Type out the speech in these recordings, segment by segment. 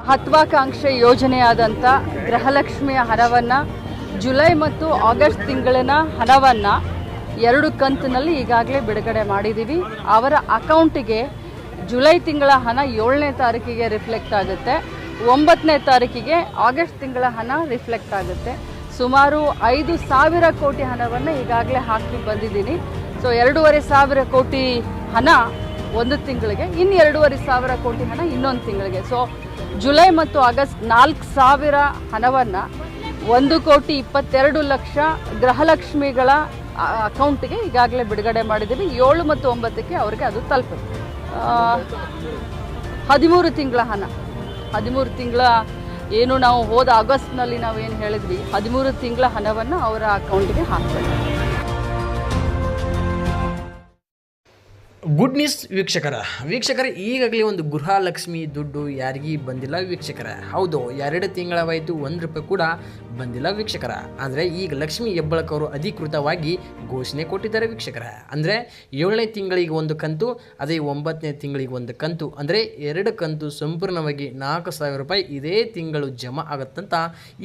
ಮಹತ್ವಾಕಾಂಕ್ಷೆ ಯೋಜನೆಯಾದಂಥ ಗೃಹಲಕ್ಷ್ಮಿಯ ಹಣವನ್ನು ಜುಲೈ ಮತ್ತು ಆಗಸ್ಟ್ ತಿಂಗಳಿನ ಹಣವನ್ನು ಎರಡು ಕಂತಿನಲ್ಲಿ ಈಗಾಗಲೇ ಬಿಡುಗಡೆ ಮಾಡಿದ್ದೀವಿ ಅವರ ಅಕೌಂಟಿಗೆ ಜುಲೈ ತಿಂಗಳ ಹಣ ಏಳನೇ ತಾರೀಕಿಗೆ ರಿಫ್ಲೆಕ್ಟ್ ಆಗುತ್ತೆ. ಒಂಬತ್ತನೇ ತಾರೀಕಿಗೆ ಆಗಸ್ಟ್ ತಿಂಗಳ ಹಣ ರಿಫ್ಲೆಕ್ಟ್ ಆಗುತ್ತೆ. ಸುಮಾರು ಐದು ಸಾವಿರ ಕೋಟಿ ಹಣವನ್ನು ಈಗಾಗಲೇ ಹಾಕಿ ಬಂದಿದ್ದೀನಿ. ಸೊ, ಎರಡೂವರೆ ಸಾವಿರ ಕೋಟಿ ಹಣ ಒಂದು ತಿಂಗಳಿಗೆ ಇನ್ನು ಎರಡೂವರೆ ಸಾವಿರ ಕೋಟಿ ಹಣ ಇನ್ನೊಂದು ತಿಂಗಳಿಗೆ. ಸೊ ಜುಲೈ ಮತ್ತು ಆಗಸ್ಟ್ ನಾಲ್ಕು ಸಾವಿರ ಹಣವನ್ನು ಒಂದು ಕೋಟಿ ಇಪ್ಪತ್ತೆರಡು ಲಕ್ಷ ಗೃಹಲಕ್ಷ್ಮಿಗಳ ಅಕೌಂಟ್ಗೆ ಈಗಾಗಲೇ ಬಿಡುಗಡೆ ಮಾಡಿದ್ದೀವಿ. ಏಳು ಮತ್ತು ಒಂಬತ್ತಕ್ಕೆ ಅವರಿಗೆ ಅದು ತಲುಪುತ್ತೆ. ಹದಿಮೂರು ತಿಂಗಳ ಹಣ. ಹದಿಮೂರು ತಿಂಗಳ ಏನು ನಾವು ಹೋದ ಆಗಸ್ಟ್ನಲ್ಲಿ ನಾವು ಏನು ಹೇಳಿದ್ವಿ? ಹದಿಮೂರು ತಿಂಗಳ ಹಣವನ್ನು ಅವರ ಅಕೌಂಟ್ಗೆ ಹಾಕ್ಬೇಕು. ಗುಡ್ ನ್ಯೂಸ್ ವೀಕ್ಷಕರ. ವೀಕ್ಷಕರ, ಈಗಾಗಲೇ ಒಂದು ಗೃಹಲಕ್ಷ್ಮಿ ದುಡ್ಡು ಯಾರಿಗೂ ಬಂದಿಲ್ಲ ವೀಕ್ಷಕರ. ಹೌದು, ಎರಡು ತಿಂಗಳವಾಯಿತು ಒಂದು ರೂಪಾಯಿ ಕೂಡ ಬಂದಿಲ್ಲ ವೀಕ್ಷಕರ. ಅಂದರೆ ಈಗ ಲಕ್ಷ್ಮಿ ಹೆಬ್ಬಳಕವರು ಅಧಿಕೃತವಾಗಿ ಘೋಷಣೆ ಕೊಟ್ಟಿದ್ದಾರೆ ವೀಕ್ಷಕರ. ಅಂದರೆ ಏಳನೇ ತಿಂಗಳಿಗೆ ಒಂದು ಕಂತು, ಅದೇ ಒಂಬತ್ತನೇ ತಿಂಗಳಿಗೆ ಒಂದು ಕಂತು, ಅಂದರೆ ಎರಡು ಕಂತು ಸಂಪೂರ್ಣವಾಗಿ ನಾಲ್ಕು ಸಾವಿರ ರೂಪಾಯಿ ಇದೇ ತಿಂಗಳು ಜಮಾ ಆಗುತ್ತಂತ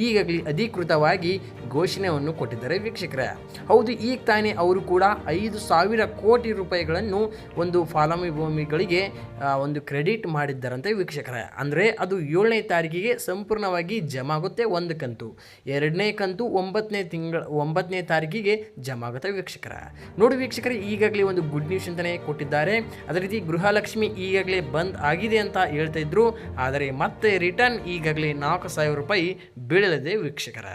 ಈಗಾಗಲೇ ಅಧಿಕೃತವಾಗಿ ಘೋಷಣೆಯನ್ನು ಕೊಟ್ಟಿದ್ದಾರೆ ವೀಕ್ಷಕರ. ಹೌದು, ಈಗ ತಾನೇ ಅವರು ಕೂಡ ಐದು ಸಾವಿರ ಕೋಟಿ ರೂಪಾಯಿಗಳನ್ನು ಒಂದು ಫಲಾನುಭವಿಗಳಿಗೆ ಭೂಮಿಗಳಿಗೆ ಒಂದು ಕ್ರೆಡಿಟ್ ಮಾಡಿದ್ದಾರಂತೆ ವೀಕ್ಷಕರ. ಅಂದರೆ ಅದು ಏಳನೇ ತಾರೀಕಿಗೆ ಸಂಪೂರ್ಣವಾಗಿ ಜಮಾ ಆಗುತ್ತೆ ಒಂದು ಕಂತು. ಎರಡನೇ ಕಂತು ಒಂಬತ್ತನೇ ತಿಂಗಳ, ಒಂಬತ್ತನೇ ತಾರೀಕಿಗೆ ಜಮಾ ಆಗುತ್ತೆ ವೀಕ್ಷಕರ. ನೋಡಿ ವೀಕ್ಷಕರೇ, ಈಗಾಗಲೇ ಒಂದು ಗುಡ್ ನ್ಯೂಸ್ ಅಂತಲೇ ಕೊಟ್ಟಿದ್ದಾರೆ. ಅದೇ ರೀತಿ ಗೃಹಲಕ್ಷ್ಮಿ ಈಗಾಗಲೇ ಬಂದ್ ಆಗಿದೆ ಅಂತ ಹೇಳ್ತಾ ಇದ್ರು. ಆದರೆ ಮತ್ತೆ ರಿಟರ್ನ್ ಈಗಾಗಲೇ ನಾಲ್ಕು ಸಾವಿರ ರೂಪಾಯಿ ಬೀಳಲಿದೆ ವೀಕ್ಷಕರ.